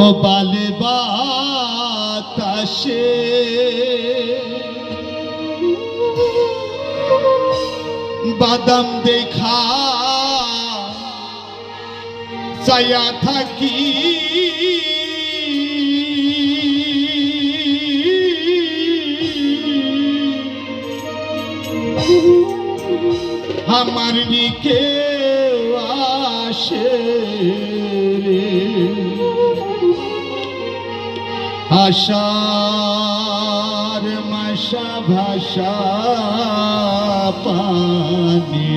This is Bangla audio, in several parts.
ভোপাল বাতাসে। বাদাম দেখা চায়া থাকি। আমার নিকে আসে। আশার মাসা ভাষা পানি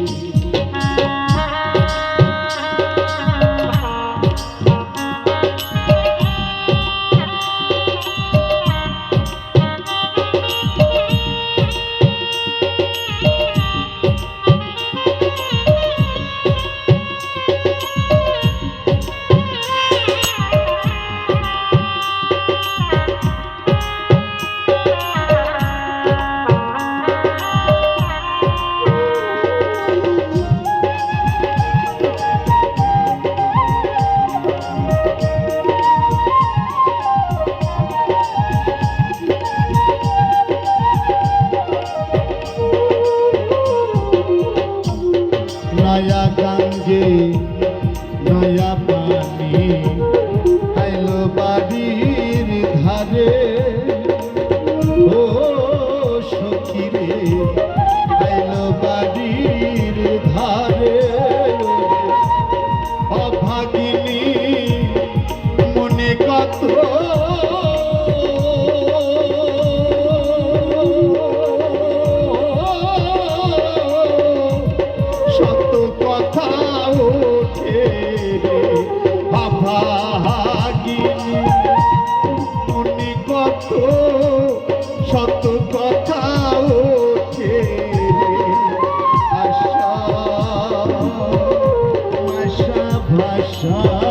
shine.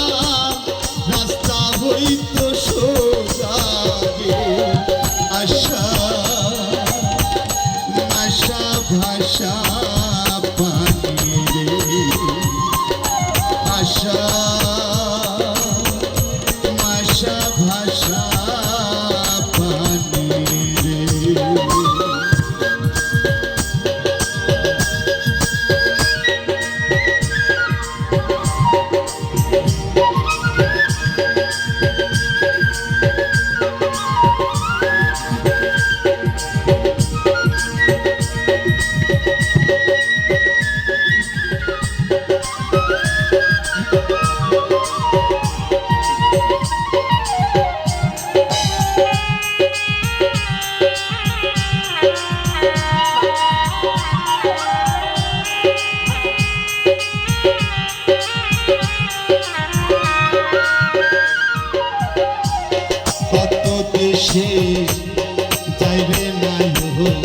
যাইবে না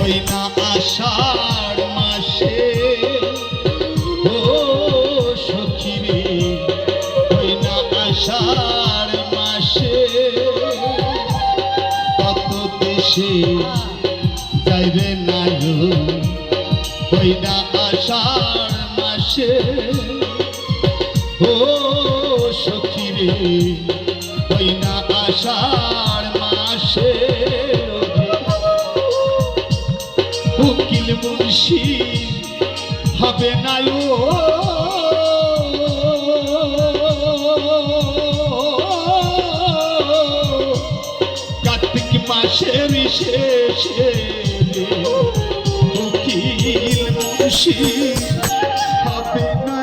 ওই মাসে ও সখিরে, ওই না মাসে কত আষাঢ় মাসে ও সখিরে, ওই না আষাঢ় মাসে মুন্সি হবে না কার্তিক মাসের শেষে উকিল মুন্সি হবে না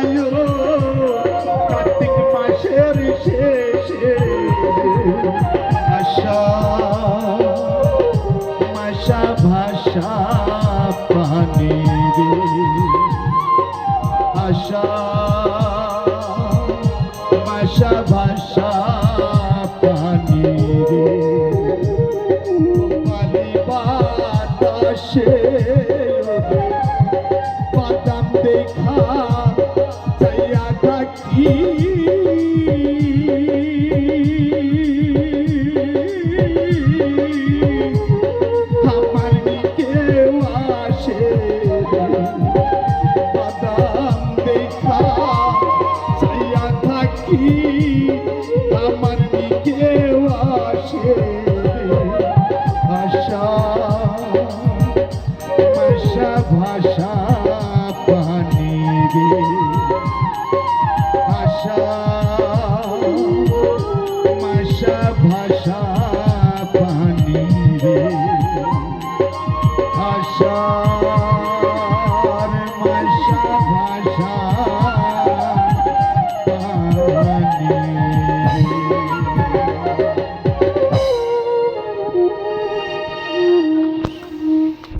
কার্তিক মাসের শেষে আশা থাকি